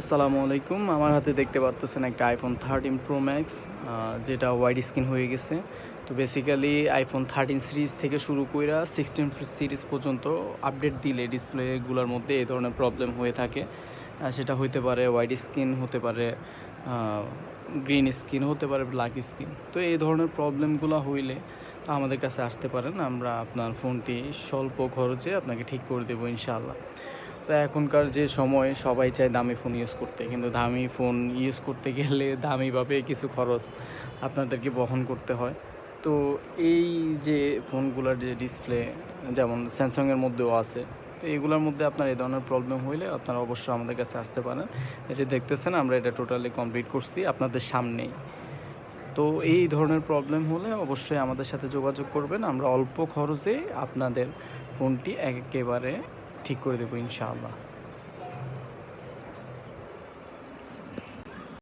আসসালামু আলাইকুম। আমার হাতে দেখতে পাচ্ছেন একটা আইফোন থার্টিন প্রো ম্যাক্স যেটা ওয়াইড স্ক্রিন হয়ে গেছে। তো বেসিক্যালি আইফোন থার্টিন সিরিজ থেকে শুরু কইরা সিক্সটিন সিরিজ পর্যন্ত আপডেট দিলে ডিসপ্লেগুলোর মধ্যে এই ধরনের প্রবলেম হয়ে থাকে। সেটা হতে পারে ওয়াইড স্ক্রিন হতে পারে গ্রিন স্ক্রিন হতে পারে ব্ল্যাক স্ক্রিন তো এই ধরনের প্রবলেমগুলো হইলে আমাদের কাছে আসতে পারেন। আমরা আপনার ফোনটি স্বল্প খরচে আপনাকে ঠিক করে দেবো ইনশাআল্লাহ। তো এখনকার যে সময়, সবাই চায় দামি ফোন ইউজ করতে। কিন্তু দামি ফোন ইউজ করতে গেলে দামিভাবে কিছু খরচ আপনাদেরকে বহন করতে হয়। তো এই যে ফোনগুলোর যে ডিসপ্লে যেমন স্যামসাংয়ের মধ্যেও আছে, তো এইগুলোর মধ্যে আপনার এই ধরনের প্রবলেম হইলে আপনারা অবশ্যই আমাদের কাছে আসতে পারেন। এই যে দেখতেছেন, আমরা এটা টোটালি কমপ্লিট করছি আপনাদের সামনেই। তো এই ধরনের প্রবলেম হলে অবশ্যই আমাদের সাথে যোগাযোগ করবেন। আমরা অল্প খরচে আপনাদের ফোনটি একেবারে ঠিক করে দেবো ইনশাআল্লাহ।